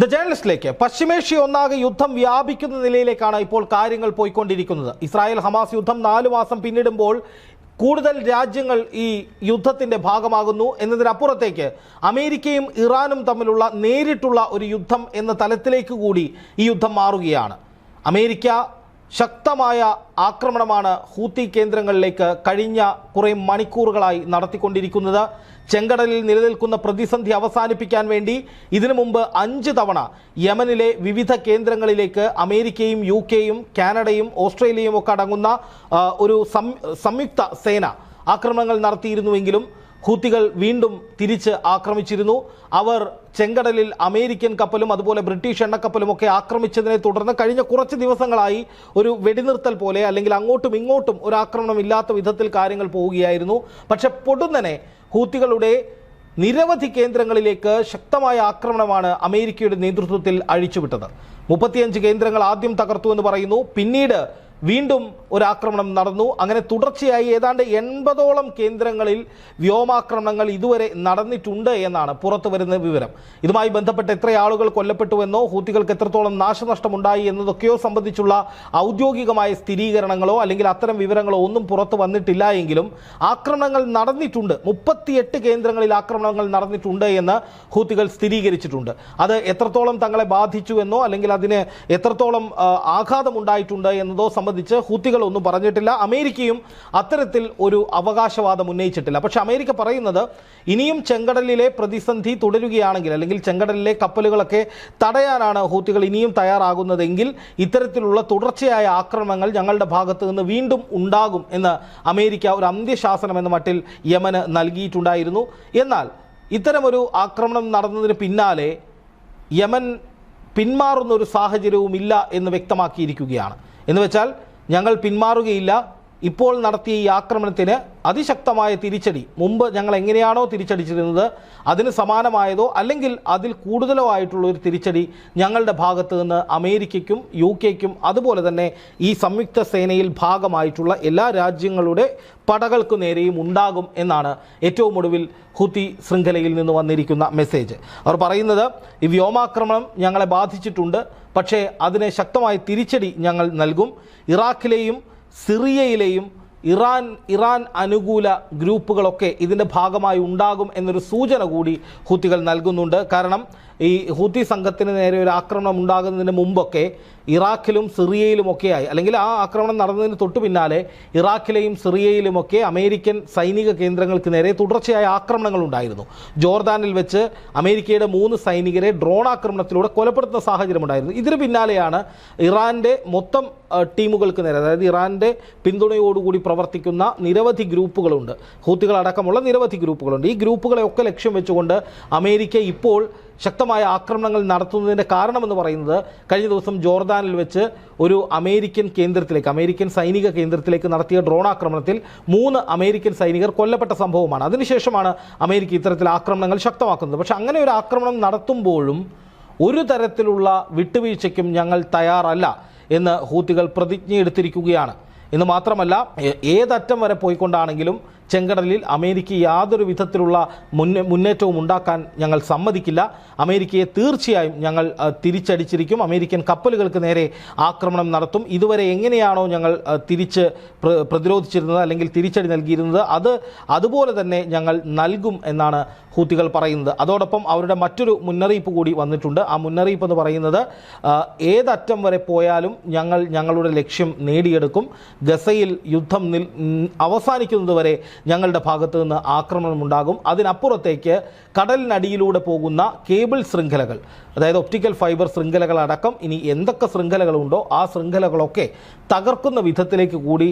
The ജേണലിസ്റ്റിലേക്ക് പശ്ചിമേഷ്യ ഒന്നാകെ യുദ്ധം വ്യാപിക്കുന്ന നിലയിലേക്കാണ് ഇപ്പോൾ കാര്യങ്ങൾ പോയിക്കൊണ്ടിരിക്കുന്നത്. ഇസ്രായേൽ ഹമാസ് യുദ്ധം നാലു മാസം പിന്നിടുമ്പോൾ കൂടുതൽ രാജ്യങ്ങൾ ഈ യുദ്ധത്തിന്റെ ഭാഗമാകുന്നു എന്നതിനപ്പുറത്തേക്ക് അമേരിക്കയും ഇറാനും തമ്മിലുള്ള നേരിട്ടുള്ള ഒരു യുദ്ധം എന്ന തലത്തിലേക്ക് കൂടി ഈ യുദ്ധം മാറുകയാണ്. അമേരിക്ക ശക്തമായ ആക്രമണമാണ് ഹൂത്തി കേന്ദ്രങ്ങളിലേക്ക് കഴിഞ്ഞ കുറേ മണിക്കൂറുകളായി നടത്തിക്കൊണ്ടിരിക്കുന്നത്. ചെങ്കടലിൽ നിലനിൽക്കുന്ന പ്രതിസന്ധി അവസാനിപ്പിക്കാൻ വേണ്ടി ഇതിനു മുമ്പ് അഞ്ച് തവണ യമനിലെ വിവിധ കേന്ദ്രങ്ങളിലേക്ക് അമേരിക്കയും യു കെയും കാനഡയും ഓസ്ട്രേലിയയും ഒക്കെ അടങ്ങുന്ന ഒരു സംയുക്ത സേന ആക്രമണങ്ങൾ നടത്തിയിരുന്നുവെങ്കിലും ഹൂത്തികൾ വീണ്ടും തിരിച്ച് ആക്രമിച്ചിരുന്നു. അവർ ചെങ്കടലിൽ അമേരിക്കൻ കപ്പലും അതുപോലെ ബ്രിട്ടീഷ് എണ്ണക്കപ്പലും ഒക്കെ ആക്രമിച്ചതിനെ തുടർന്ന് കഴിഞ്ഞ കുറച്ച് ദിവസങ്ങളായി ഒരു വെടിനിർത്തൽ പോലെ അല്ലെങ്കിൽ അങ്ങോട്ടും ഇങ്ങോട്ടും ഒരു ആക്രമണം ഇല്ലാത്ത വിധത്തിൽ കാര്യങ്ങൾ പോവുകയായിരുന്നു. പക്ഷെ പൊടുന്നനെ ഹൂത്തികളുടെ നിരവധി കേന്ദ്രങ്ങളിലേക്ക് ശക്തമായ ആക്രമണമാണ് അമേരിക്കയുടെ നേതൃത്വത്തിൽ അഴിച്ചുവിട്ടത്. മുപ്പത്തിയഞ്ച് കേന്ദ്രങ്ങൾ ആദ്യം തകർത്തു എന്ന് പറയുന്നു. പിന്നീട് വീണ്ടും ഒരു ആക്രമണം നടന്നു. അങ്ങനെ തുടർച്ചയായി ഏതാണ്ട് എൺപതോളം കേന്ദ്രങ്ങളിൽ വ്യോമാക്രമണങ്ങൾ ഇതുവരെ നടന്നിട്ടുണ്ട് എന്നാണ് പുറത്തു വരുന്ന വിവരം. ഇതുമായി ബന്ധപ്പെട്ട് എത്ര ആളുകൾ കൊല്ലപ്പെട്ടുവെന്നോ ഹൂത്തികൾക്ക് എത്രത്തോളം നാശനഷ്ടമുണ്ടായി എന്നതൊക്കെയോ സംബന്ധിച്ചുള്ള ഔദ്യോഗികമായ സ്ഥിരീകരണങ്ങളോ അല്ലെങ്കിൽ അത്തരം വിവരങ്ങളോ ഒന്നും പുറത്തു വന്നിട്ടില്ല എങ്കിലും ആക്രമണങ്ങൾ നടന്നിട്ടുണ്ട്. മുപ്പത്തിയെട്ട് കേന്ദ്രങ്ങളിൽ ആക്രമണങ്ങൾ നടന്നിട്ടുണ്ട് എന്ന് ഹൂത്തികൾ സ്ഥിരീകരിച്ചിട്ടുണ്ട്. അത് എത്രത്തോളം തങ്ങളെ ബാധിച്ചു എന്നോ അല്ലെങ്കിൽ അതിന് എത്രത്തോളം ആഘാതം ആഘാതമുണ്ടായിട്ടുണ്ട് എന്നതോ ഹൂത്തികൾ ഒന്നും പറഞ്ഞിട്ടില്ല. അമേരിക്കയും അത്തരത്തിൽ ഒരു അവകാശവാദം ഉന്നയിച്ചിട്ടില്ല. പക്ഷെ അമേരിക്ക പറയുന്നത് ഇനിയും ചെങ്കടലിലെ പ്രതിസന്ധി തുടരുകയാണെങ്കിൽ അല്ലെങ്കിൽ ചെങ്കടലിലെ കപ്പലുകളൊക്കെ തടയാനാണ് ഹൂത്തികൾ ഇനിയും തയ്യാറാകുന്നതെങ്കിൽ ഇത്തരത്തിലുള്ള തുടർച്ചയായ ആക്രമണങ്ങൾ ഞങ്ങളുടെ ഭാഗത്ത് നിന്ന് വീണ്ടും ഉണ്ടാകും എന്ന് അമേരിക്ക ഒരു അന്ത്യശാസനം എന്ന മട്ടിൽ യമന് നൽകിയിട്ടുണ്ടായിരുന്നു. എന്നാൽ ഇത്തരമൊരു ആക്രമണം നടന്നതിന് പിന്നാലെ യമൻ പിന്മാറുന്ന ഒരു സാഹചര്യവും ഇല്ല എന്ന് വ്യക്തമാക്കിയിരിക്കുകയാണ്. എന്ന് വെച്ചാൽ ഞങ്ങൾ പിന്മാറുകയില്ല. ഇപ്പോൾ നടത്തിയ ഈ ആക്രമണത്തിന് അതിശക്തമായ തിരിച്ചടി. മുമ്പ് ഞങ്ങൾ എങ്ങനെയാണോ തിരിച്ചടിച്ചിരുന്നത് അതിന് സമാനമായതോ അല്ലെങ്കിൽ അതിൽ കൂടുതലോ ആയിട്ടുള്ള ഒരു തിരിച്ചടി ഞങ്ങളുടെ ഭാഗത്ത് നിന്ന് അമേരിക്കയ്ക്കും യു കെക്കും അതുപോലെ തന്നെ ഈ സംയുക്ത സേനയിൽ ഭാഗമായിട്ടുള്ള എല്ലാ രാജ്യങ്ങളുടെ പടകൾക്ക് നേരെയും ഉണ്ടാകും എന്നാണ് ഏറ്റവും ഒടുവിൽ ഹുത്തി ശൃംഖലയിൽ നിന്ന് വന്നിരിക്കുന്ന മെസ്സേജ്. അവർ പറയുന്നത് ഈ വ്യോമാക്രമണം ഞങ്ങളെ ബാധിച്ചിട്ടുണ്ട് പക്ഷേ അതിനെ ശക്തമായ തിരിച്ചടി ഞങ്ങൾ നൽകും. ഇറാഖിലെയും സിറിയയിലെയും ഇറാൻ ഇറാൻ അനുകൂല ഗ്രൂപ്പുകളൊക്കെ ഇതിന്റെ ഭാഗമായി ഉണ്ടാകും എന്നൊരു സൂചന കൂടി ഹൂത്തികൾ നൽകുന്നുണ്ട്. കാരണം ഈ ഹൂത്തി സംഘത്തിന് നേരെ ഒരു ആക്രമണം ഉണ്ടാകുന്നതിന് മുമ്പൊക്കെ ഇറാഖിലും സിറിയയിലുമൊക്കെയായി. അല്ലെങ്കിൽ ആ ആക്രമണം നടന്നതിന് തൊട്ടു പിന്നാലെ ഇറാഖിലെയും സിറിയയിലുമൊക്കെ അമേരിക്കൻ സൈനിക കേന്ദ്രങ്ങൾക്ക് നേരെ തുടർച്ചയായ ആക്രമണങ്ങൾ ഉണ്ടായിരുന്നു ജോർദാനിൽ വെച്ച് അമേരിക്കയുടെ മൂന്ന് സൈനികരെ ഡ്രോൺ ആക്രമണത്തിലൂടെ കൊലപ്പെടുത്തുന്ന സാഹചര്യമുണ്ടായിരുന്നു. ഇതിന് പിന്നാലെയാണ് ഇറാന്റെ മൊത്തം ടീമുകൾക്ക് നേരെ അതായത് ഇറാന്റെ പിന്തുണയോടുകൂടി പ്രവർത്തിക്കുന്ന നിരവധി ഗ്രൂപ്പുകളുണ്ട്. ഹൂത്തികളടക്കമുള്ള നിരവധി ഗ്രൂപ്പുകളുണ്ട്. ഈ ഗ്രൂപ്പുകളെയൊക്കെ ലക്ഷ്യം വെച്ചുകൊണ്ട് അമേരിക്ക ഇപ്പോൾ ശക്തമായ ആക്രമണങ്ങൾ നടത്തുന്നതിന്റെ കാരണമെന്ന് പറയുന്നത് കഴിഞ്ഞ ദിവസം ജോർദാനിൽ വെച്ച് ഒരു അമേരിക്കൻ കേന്ദ്രത്തിലേക്ക് അമേരിക്കൻ സൈനിക കേന്ദ്രത്തിലേക്ക് നടത്തിയ ഡ്രോൺ ആക്രമണത്തിൽ മൂന്ന് അമേരിക്കൻ സൈനികർ കൊല്ലപ്പെട്ട സംഭവമാണ്. അതിനുശേഷമാണ് അമേരിക്ക ഇത്തരത്തിൽ ആക്രമണങ്ങൾ ശക്തമാക്കുന്നത്. പക്ഷേ അങ്ങനെ ഒരു ആക്രമണം നടത്തുമ്പോഴും ഒരു തരത്തിലുള്ള വിട്ടുവീഴ്ചയ്ക്കും ഞങ്ങൾ തയ്യാറല്ല എന്ന് ഹൂത്തികൾ പ്രതിജ്ഞയെടുത്തിരിക്കുകയാണ്. എന്ന് മാത്രമല്ല ഏതറ്റം വരെ പോയിക്കൊണ്ടാണെങ്കിലും ചെങ്കടലിൽ അമേരിക്ക യാതൊരു വിധത്തിലുള്ള മുന്നേ മുന്നേറ്റവും ഉണ്ടാക്കാൻ ഞങ്ങൾ സമ്മതിക്കില്ല. അമേരിക്കയെ തീർച്ചയായും ഞങ്ങൾ തിരിച്ചടിച്ചിരിക്കും. അമേരിക്കൻ കപ്പലുകൾക്ക് നേരെ ആക്രമണം നടത്തും. ഇതുവരെ എങ്ങനെയാണോ ഞങ്ങൾ തിരിച്ച് പ്ര- പ്രതിരോധിച്ചിരുന്നത് അല്ലെങ്കിൽ തിരിച്ചടി നൽകിയിരുന്നത് അത് അതുപോലെ തന്നെ ഞങ്ങൾ നൽകും എന്നാണ് ഹൂത്തികൾ പറയുന്നത്. അതോടൊപ്പം അവരുടെ മറ്റൊരു മുന്നറിയിപ്പ് കൂടി വന്നിട്ടുണ്ട്. ആ മുന്നറിയിപ്പ് എന്ന് പറയുന്നത് ഏതറ്റം വരെ പോയാലും ഞങ്ങൾ ഞങ്ങളുടെ ലക്ഷ്യം നേടിയെടുക്കും. ഗസയിൽ യുദ്ധം അവസാനിക്കുന്നതുവരെ ഞങ്ങളുടെ ഭാഗത്തു നിന്ന് ആക്രമണമുണ്ടാകും അതിനപ്പുറത്തേക്ക് കടലിനടിയിലൂടെ പോകുന്ന കേബിൾ ശൃംഖലകൾ അതായത് ഒപ്റ്റിക്കൽ ഫൈബർ ശൃംഖലകൾ അടക്കം ഇനി എന്തൊക്കെ ശൃംഖലകളുണ്ടോ ആ ശൃംഖലകളൊക്കെ തകർക്കുന്ന വിധത്തിലേക്ക് കൂടി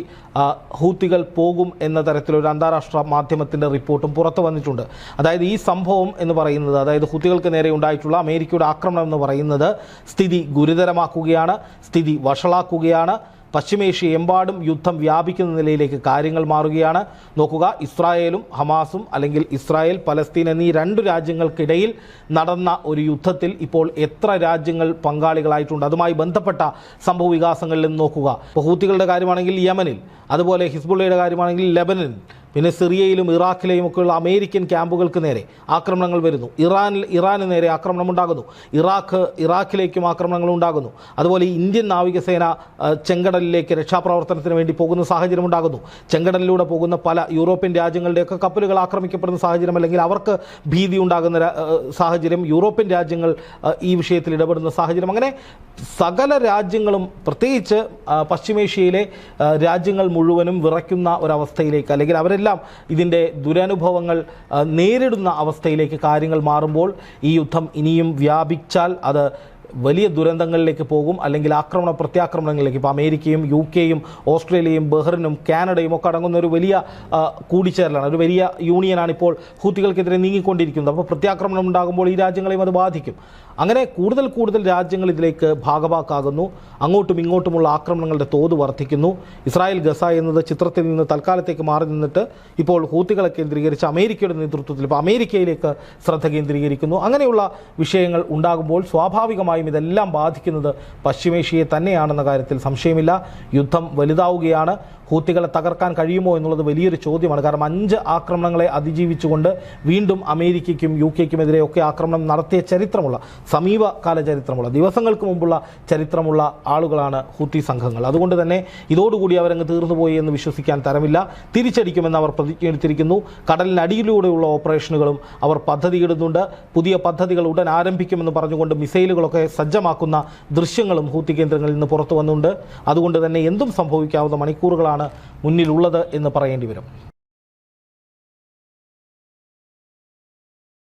ഹൂത്തികൾ പോകും എന്ന തരത്തിലൊരു അന്താരാഷ്ട്ര മാധ്യമത്തിന്റെ റിപ്പോർട്ടും പുറത്തു വന്നിട്ടുണ്ട്. അതായത് ഈ സംഭവം എന്ന് പറയുന്നത് അതായത് ഹൂത്തികൾക്ക് നേരെ ഉണ്ടായിട്ടുള്ള അമേരിക്കയുടെ ആക്രമണം എന്ന് പറയുന്നത് സ്ഥിതി ഗുരുതരമാക്കുകയാണ് സ്ഥിതി വഷളാക്കുകയാണ്. പശ്ചിമേഷ്യ എമ്പാടും യുദ്ധം വ്യാപിക്കുന്ന നിലയിലേക്ക് കാര്യങ്ങൾ മാറുകയാണ്. നോക്കുക ഇസ്രായേലും ഹമാസും അല്ലെങ്കിൽ ഇസ്രായേൽ പലസ്തീൻ എന്നീ രണ്ട് രാജ്യങ്ങൾക്കിടയിൽ നടന്ന ഒരു യുദ്ധത്തിൽ ഇപ്പോൾ എത്ര രാജ്യങ്ങൾ പങ്കാളികളായിട്ടുണ്ട്. അതുമായി ബന്ധപ്പെട്ട സംഭവ വികാസങ്ങളിൽ നിന്ന് നോക്കുക. ഇപ്പോൾ ഹൂത്തികളുടെ കാര്യമാണെങ്കിൽ യമനിൽ അതുപോലെ ഹിസ്ബുള്ളയുടെ കാര്യമാണെങ്കിൽ ലെബനനിൽ പിന്നെ സിറിയയിലും ഇറാഖിലെയും ഒക്കെയുള്ള അമേരിക്കൻ ക്യാമ്പുകൾക്ക് നേരെ ആക്രമണങ്ങൾ വരുന്നു. ഇറാനിൽ ഇറാന് നേരെ ആക്രമണം ഉണ്ടാകുന്നു. ഇറാഖ് ഇറാഖിലേക്കും ആക്രമണങ്ങൾ ഉണ്ടാകുന്നു. അതുപോലെ ഇന്ത്യൻ നാവികസേന ചെങ്കടലിലേക്ക് രക്ഷാപ്രവർത്തനത്തിന് വേണ്ടി പോകുന്ന സാഹചര്യം ഉണ്ടാകുന്നു. ചെങ്കടലിലൂടെ പോകുന്ന പല യൂറോപ്യൻ രാജ്യങ്ങളുടെയൊക്കെ കപ്പലുകൾ ആക്രമിക്കപ്പെടുന്ന സാഹചര്യം അല്ലെങ്കിൽ അവർക്ക് ഭീതി ഉണ്ടാകുന്ന സാഹചര്യം യൂറോപ്യൻ രാജ്യങ്ങൾ ഈ വിഷയത്തിൽ ഇടപെടുന്ന സാഹചര്യം. അങ്ങനെ സകല രാജ്യങ്ങളും പ്രത്യേകിച്ച് പശ്ചിമേഷ്യയിലെ രാജ്യങ്ങൾ മുഴുവനും വിറയ്ക്കുന്ന ഒരവസ്ഥയിലേക്ക് അല്ലെങ്കിൽ അവരെല്ലാം ഇതിന്റെ ദുരനുഭവങ്ങൾ നേരിടുന്ന അവസ്ഥയിലേക്ക് കാര്യങ്ങൾ മാറുമ്പോൾ ഈ യുദ്ധം ഇനിയും വ്യാപിച്ചാൽ അത് വലിയ ദുരന്തങ്ങളിലേക്ക് പോകും അല്ലെങ്കിൽ ആക്രമണ പ്രത്യാക്രമണങ്ങളിലേക്ക് ഇപ്പോൾ അമേരിക്കയും യു കെയും ഓസ്ട്രേലിയയും ബഹ്റിനും കാനഡയും ഒക്കെ അടങ്ങുന്ന ഒരു വലിയ കൂടിച്ചേരലാണ്. ഒരു വലിയ യൂണിയനാണ് ഇപ്പോൾ ഹൂത്തികൾക്കെതിരെ നീങ്ങിക്കൊണ്ടിരിക്കുന്നത്. അപ്പോൾ പ്രത്യാക്രമണം ഉണ്ടാകുമ്പോൾ ഈ രാജ്യങ്ങളെയും അത് ബാധിക്കും. അങ്ങനെ കൂടുതൽ കൂടുതൽ രാജ്യങ്ങൾ ഇതിലേക്ക് ഭാഗവാക്കാകുന്നു. അങ്ങോട്ടും ഇങ്ങോട്ടുമുള്ള ആക്രമണങ്ങളുടെ തോത് വർദ്ധിക്കുന്നു. ഇസ്രായേൽ ഗസ എന്നത് ചിത്രത്തിൽ നിന്ന് തൽക്കാലത്തേക്ക് മാറി നിന്നിട്ട് ഇപ്പോൾ ഹൂത്തികളെ കേന്ദ്രീകരിച്ച് അമേരിക്കയുടെ നേതൃത്വത്തിൽ ഇപ്പോൾ അമേരിക്കയിലേക്ക് ശ്രദ്ധ കേന്ദ്രീകരിക്കുന്നു. അങ്ങനെയുള്ള വിഷയങ്ങൾ ഉണ്ടാകുമ്പോൾ സ്വാഭാവികമായും ഇതെല്ലാം ബാധിക്കുന്നത് പശ്ചിമേഷ്യയെ തന്നെയാണെന്ന കാര്യത്തിൽ സംശയമില്ല. യുദ്ധം വലുതാവുകയാണ്. ഹൂത്തികളെ തകർക്കാൻ കഴിയുമോ എന്നുള്ളത് വലിയൊരു ചോദ്യമാണ്. കാരണം അഞ്ച് ആക്രമണങ്ങളെ അതിജീവിച്ചുകൊണ്ട് വീണ്ടും അമേരിക്കയ്ക്കും യു കെക്കുമെതിരെ ഒക്കെ ആക്രമണം നടത്തിയ ചരിത്രമുള്ള സമീപകാല ചരിത്രമുള്ള ദിവസങ്ങൾക്ക് മുമ്പുള്ള ചരിത്രമുള്ള ആളുകളാണ് ഹൂത്തി സംഘങ്ങൾ. അതുകൊണ്ട് തന്നെ ഇതോടുകൂടി അവരങ്ങ് തീർന്നുപോയി എന്ന് വിശ്വസിക്കാൻ തരമില്ല. തിരിച്ചടിക്കുമെന്ന് അവർ പ്രതിജ്ഞയെടുത്തിരിക്കുന്നു. കടലിനടിയിലൂടെയുള്ള ഓപ്പറേഷനുകളും അവർ പദ്ധതിയിടുന്നുണ്ട്. പുതിയ പദ്ധതികൾ ഉടൻ ആരംഭിക്കുമെന്ന് പറഞ്ഞുകൊണ്ട് മിസൈലുകളൊക്കെ സജ്ജമാക്കുന്ന ദൃശ്യങ്ങളും ഹൂത്തി കേന്ദ്രങ്ങളിൽ നിന്ന് പുറത്തു വന്നുണ്ട്. അതുകൊണ്ട് തന്നെ എന്തും സംഭവിക്കാവുന്ന മണിക്കൂറുകളാണ് മുന്നിലുള്ളത് എന്ന് പറയേണ്ടി വരും.